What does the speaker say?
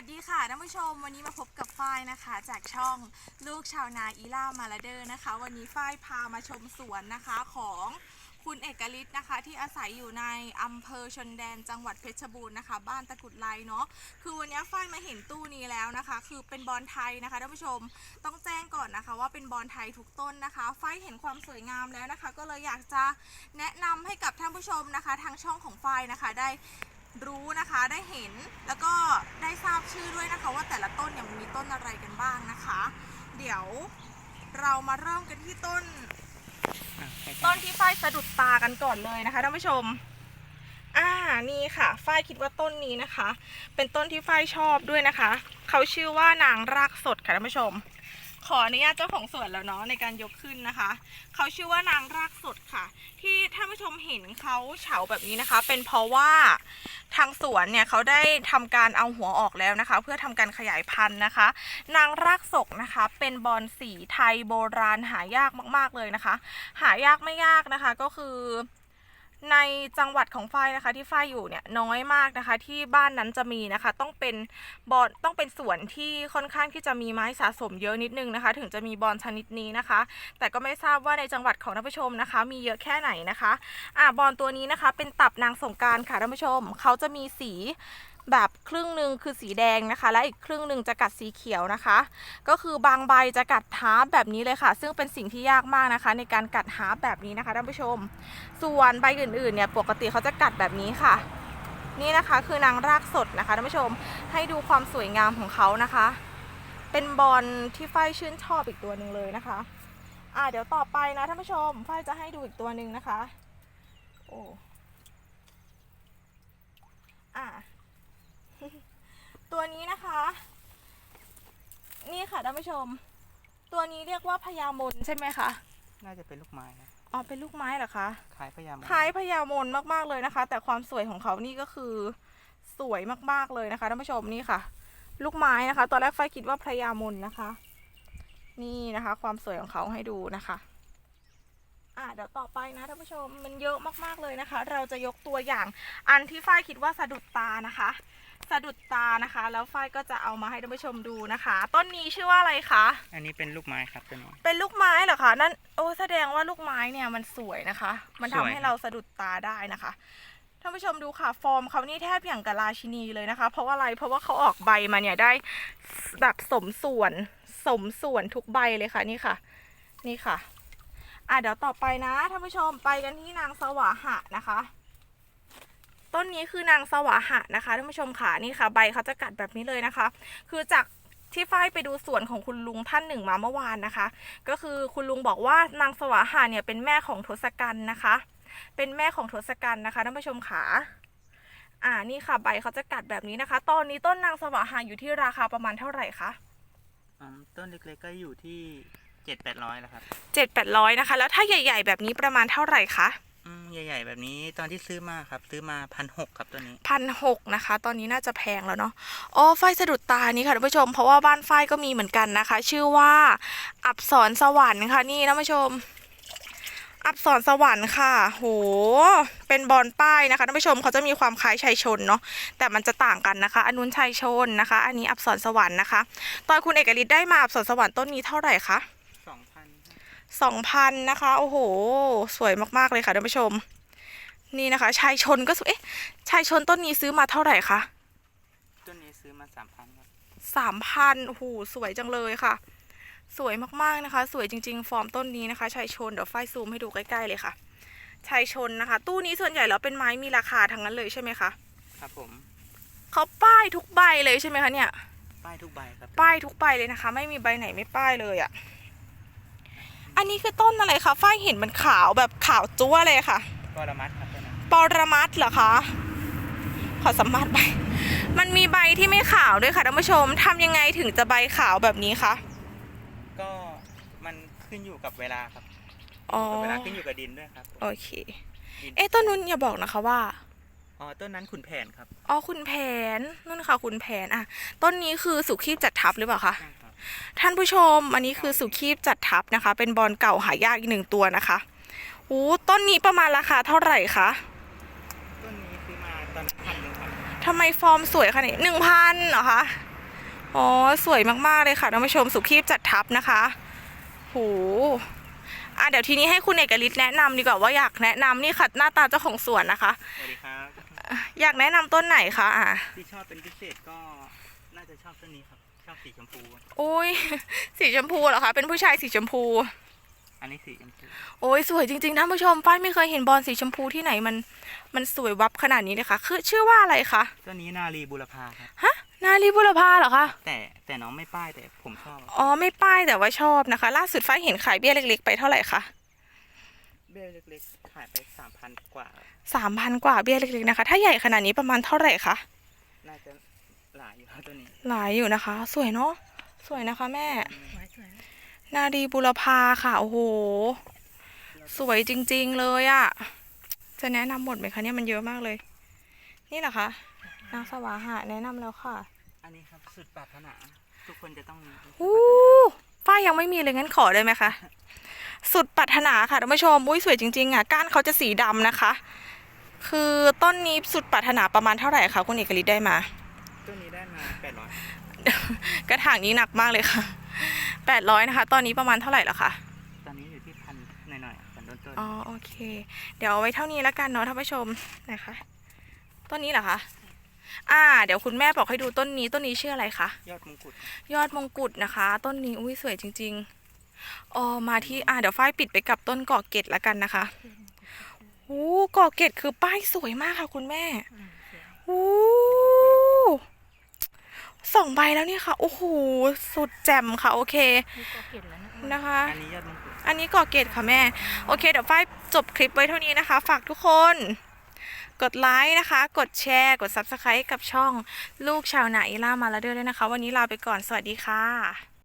วัสดีค่ะท่านผู้ชม วันนี้มาพบกับฝ้ายนะคะ จากช่องลูกชาวนาอีล่ามาลาเดอร์นะคะ วันนี้ฝ้ายพามาชมสวนนะคะของคุณเอกลิศนะคะ ที่อาศัยอยู่ในอำเภอชนแดนจังหวัดเพชรบูรณ์นะคะ บ้านตะกุดไลเนาะคือวันนี้ฝ้ายมาเห็นตู้นี้แล้วนะคะ คือเป็นบอลไทยนะคะท่านผู้ชมต้องแจ้งก่อนนะคะ ว่าเป็นบอลไทยทุกต้นนะคะฝ้ายเห็นความสวยงามแล้วนะคะ ก็เลยอยากจะแนะนำให้กับท่านผู้ชมนะคะ ทางช่องของฝ้ายนะคะได้ รู้นะคะได้เห็นแล้วก็ได้ทราบชื่อด้วยนะคะ ว่าแต่ละต้นเนี่ยมันมีต้นอะไรกันบ้างนะคะ เดี๋ยวเรามาเริ่มกันที่ต้น ต้นที่ฝ้ายสะดุดตากันก่อนเลยนะคะท่านผู้ชมอ่านี่ค่ะฝ้ายคิดว่าต้นนี้นะคะ เป็นต้นที่ฝ้ายชอบด้วยนะคะ เขาชื่อว่านางรากสดค่ะท่านผู้ชม ขออนุญาตเจ้าของสวนแล้วเนาะในการยกขึ้นนะคะ เขาชื่อว่านางรากสดค่ะ ที่ท่านผู้ชมเห็นเขาเฉาแบบนี้นะคะ เป็นเพราะว่าทางสวนเนี่ยเขาได้ทำการเอาหัวออกแล้วนะคะ เพื่อทำการขยายพันธุ์นะคะ นางรากศกนะคะ เป็นบอนสีไทยโบราณหายากมาก ๆเลยนะคะ หายากไม่ยากนะคะก็คือ ในจังหวัดของฝ้ายนะคะที่ฝ้ายอยู่เนี่ยน้อยมากนะคะ ที่บ้านนั้นจะมีนะคะ ต้องเป็นบอนต้องเป็นสวนที่ค่อนข้างที่จะมีไม้สะสมเยอะนิดนึงนะคะ ถึงจะมีบอลชนิดนี้นะคะ แต่ก็ไม่ทราบว่าในจังหวัดของท่านผู้ชมนะคะ มีเยอะแค่ไหนนะคะอ่าบอลตัวนี้นะคะ เป็นตับนางสงการค่ะท่านผู้ชม เขาจะมีสี แบบครึ่งหนึ่งคือสีแดงนะคะ และอีกครึ่งหนึ่งจะกัดสีเขียวนะคะ ก็คือบางใบจะกัดฮาร์ปแบบนี้เลยค่ะ ซึ่งเป็นสิ่งที่ยากมากนะคะ ในการกัดฮาร์แบบนี้นะคะท่านผู้ชม ส่วนใบอื่นๆเนี่ยปกติเขาจะกัดแบบนี้ค่ะ นี่นะคะคือนางรากสดนะคะท่านผู้ชมให้ดูความสวยงามของเขานะคะ เป็นบอลที่ฝ้ายชื่นชอบอีกตัวหนึ่งเลยนะคะอ่าเดี๋ยวต่อไปนะท่านผู้ชมฝ้ายจะให้ดูอีกตัวหนึ่งนะคะ โอ้อ่า ตัวนี้นะคะ นี่ ค่ะท่านผู้ชม ตัวนี้เรียกว่าพญามนใช่ไหมคะน่าจะเป็นลูกไม้นะอ๋อเป็นลูกไม้เหรอคะคล้ายพญามคล้ายพญามนมากๆเลยนะคะ แต่ความสวยของเขานี่ก็คือสวยมากๆเลยนะคะท่านผู้ชมนี่ค่ะ ลูกไม้นะคะ ตอนแรกไฟคิดว่าพญามนนะคะ นี่นะคะ ความสวยของเขาให้ดูนะคะ อะเดี๋ยวต่อไปนะท่านผู้ชมมันเยอะมากๆเลยนะคะ เราจะยกตัวอย่างอันที่ฝ้ายคิดว่าสะดุดตานะคะ สะดุดตานะคะ แล้วฝ้ายก็จะเอามาให้ท่านผู้ชมดูนะคะ ต้นนี้ชื่อว่าอะไรคะ อันนี้เป็นลูกไม้ครับตัวนี้เป็นลูกไม้เหรอคะนั่นโอ้แสดงว่าลูกไม้เนี่ยมันสวยนะคะ มันทำสวยให้เราสะดุดตาได้นะคะท่านผู้ชมดูค่ะฟอร์มเขานี่แทบอย่างกับราชินีเลยนะคะ เพราะว่าอะไรเพราะว่าเขาออกใบมาเนี่ยได้แบบสมส่วนสมส่วนทุกใบเลยค่ะนี่ค่ะ นี่ค่ะ อะเดี๋ยวต่อไปนะท่านผู้ชมไปกันที่นางสวาหะนะคะ ต้นนี้คือนางสวาหะนะคะท่านผู้ชมค่ะนี่ค่ะ ใบเขาจะกัดแบบนี้เลยนะคะ คือจากที่ฝ้ายไปดูสวนของคุณลุงท่านหนึ่งมาเมื่อวานนะคะ ก็คือคุณลุงบอกว่านางสวาหาเนี่ยเป็นแม่ของทศกัณฐ์นะคะ เป็นแม่ของทศกัณฐ์นะคะท่านผู้ชมขาอ่านี่ค่ะ ใบเขาจะกัดแบบนี้นะคะ ตอนนี้ต้นนางสวาหาอยู่ที่ราคาประมาณเท่าไหร่คะ อืมต้นเล็กๆก็อยู่ที่ เจ็ดแปดร้อยแล้วครับเจ็ดแปดร้อยนะคะ แล้วถ้าใหญ่ ๆ แบบนี้ประมาณเท่าไหร่คะอืมใหญ่ ๆ แบบนี้ตอนที่ซื้อมาครับ ซื้อมาพันหกครับตัวนี้พันหกนะคะ ตอนนี้น่าจะแพงแล้วเนาะอ๋อฝ้ายสะดุดตานี่ค่ะท่านผู้ชม เพราะว่าบ้านฝ้ายก็มีเหมือนกันนะคะ ชื่อว่าอับสรสวรรค์ค่ะนี่ท่านผู้ชม อับสรสวรรค์ค่ะ โห เป็นบอลป้ายนะคะท่านผู้ชมเขาจะมีความคล้ายชัยชนเนาะแต่มันจะต่างกันนะคะ อันนุนชัยชนนะคะ อันนี้อับสรสวรรค์นะคะ ตอนคุณเอกฤทธิ์ได้มาอับสรสวรรค์ต้นนี้เท่าไหร่คะ 2,000นะคะ โอ้โห สวยมากๆเลยค่ะท่านผู้ชม นี่นะคะ ชายชนก็สวยเอ๊ะชายชนต้นนี้ซื้อมาเท่าไหร่คะต้นนี้ซื้อมาสามพันครับสามพันโอ้โหสวยจังเลยค่ะ สวยมากๆนะคะ สวยจริง ๆ ฟอร์มต้นนี้นะคะชายชนเดี๋ยวไฟซูมให้ดูใกล้ๆเลยค่ะชายชนนะคะ ตู้นี้ส่วนใหญ่แล้วเป็นไม้มีราคาทั้งนั้นเลยใช่ไหมคะครับผมเขาป้ายทุกใบเลยใช่ไหมคะเนี่ย ป้ายทุกใบครับป้ายทุกใบเลยนะคะ ไม่มีใบไหนไม่ป้ายเลยอะ่ะ อันนี้คือต้นอะไรคะฝ้ายเห็นมันขาวแบบขาวจั๊วเลยค่ะ ปรมัดครับตัวนั้นปรมัดเหรอคะ ขอสัมภาษณ์ใบ มันมีใบที่ไม่ขาวด้วยค่ะท่านผู้ชมทำยังไงถึงจะใบขาวแบบนี้คะก็มันขึ้นอยู่กับเวลาครับอ๋อกับเวลาขึ้นอยู่กับดินด้วยครับโอเค ดินเอ๊ะต้นนู้นอย่าบอกนะคะว่า อ๋อต้นนั้นขุนแผนครับอ๋อคุณแผนนู่นค่ะคุณแผนอะ ต้นนี้คือสุขีบจัดทับหรือเปล่าคะ ใช่ครับ ท่านผู้ชมอันนี้คือสุขีบจัดทับนะคะ เป็นบอลเก่าหายากอีกหนึ่งตัวนะคะโอ้ต้นนี้ประมาณราคาเท่าไหร่คะต้นนี้ซื้อมาตอนนั้นพันหนึ่งครับทำไมฟอร์มสวยขนาดนี้หนึ่งพันเหรอคะอ๋อสวยมากๆเลยค่ะท่านผู้ชมสุขีบจัดทับนะคะโหอะเดี๋ยวทีนี้ให้คุณเอกฤทธิ์แนะนำดีกว่าว่าอยากแนะนำนี่ค่ะหน้าตาเจ้าของสวนนะคะสวัสดีครับอยากแนะนำต้นไหนคะอะที่ชอบเป็นพิเศษก็น่าจะชอบต้นนี้ครับ ชอบสีชมพูโอ้ยสีชมพูเหรอคะเป็นผู้ชายสีชมพู อันนี้สีชมพูโอ้ยสวยจริงๆท่านผู้ชมฝ้ายไม่เคยเห็นบอลสีชมพูที่ไหนมัน มันสวยวับขนาดนี้เลยค่ะ คือชื่อว่าอะไรคะต้นนี้นารีบุรพาครับฮะนาลีบุรพาเหรอคะแต่แต่น้องไม่ป้ายแต่ผมชอบอ๋อไม่ป้ายแต่ว่าชอบนะคะ ล่าสุดฝ้ายเห็นขายเบี้ยเล็ก ๆ ไปเท่าไหร่คะเบี้ยเล็กๆขายไปสามพันกว่าสามพันกว่าเบี้ยเล็กๆนะคะ ถ้าใหญ่ขนาดนี้ประมาณเท่าไหร่คะน่าจะ หลายอยู่ครับต้นนี้ หลายอยู่นะคะ สวยเนาะสวยนะคะแม่ นาดีบุรพาค่ะ โอ้โห สวยจริง ๆ เลยอะจะแนะนำหมดไหมคะเนี่ยมันเยอะมากเลย นี่เหรอคะนางสวาหะแนะนำแล้วค่ะ อันนี้ครับสุดปรารถนา ทุกคนจะต้องมีอู้ฝ้ายยังไม่มีเลยงั้นขอได้ไหมคะ สุดปรารถนาค่ะท่านผู้ชมอุ้ยสวยจริง ๆ อะ ก้านเขาจะสีดำนะคะ คือต้นนี้สุดปรารถนาประมาณเท่าไหร่คะคุณเอกฤทธิ์ได้มาต้นนี้ได้มา แปดร้อยกระถางนี้หนักมากเลยค่ะแปดร้อยนะคะ ตอนนี้ประมาณเท่าไหร่แล้วคะตอนนี้อยู่ที่พันหน่อยๆพันต้นอ๋อโอเค เดี๋ยวเอาไว้เท่านี้แล้วกันเนาะท่านผู้ชมนะคะต้นนี้เหรอคะอ่า เดี๋ยวคุณแม่บอกให้ดูต้นนี้ต้นนี้ชื่ออะไรคะๆยอดมงกุฎยอดมงกุฎนะคะ ต้นนี้อุ้ยสวยจริง ๆอ๋อมาที่อ่าเดี๋ยวฝ้ายปิดไปกับต้นกอกเกตแล้วกันนะคะโอ้กอกเกตคือป้ายสวยมากค่ะ คุณแม่โอ้ สองใบแล้วเนี่ยค่ะ โอ้โห สุดแจ่มค่ะ โอเค นะคะ อันนี้ยอดมงกุฎอันนี้กอเกตค่ะแม่ โอเค เดี๋ยวฝ้ายจบคลิปไว้เท่านี้นะคะ ฝากทุกคน กดไลค์นะคะ กดแชร์ กด Subscribe กับช่องลูกชาวนาอีล่ามาแล้วด้วยนะคะ วันนี้ลาไปก่อน สวัสดีค่ะ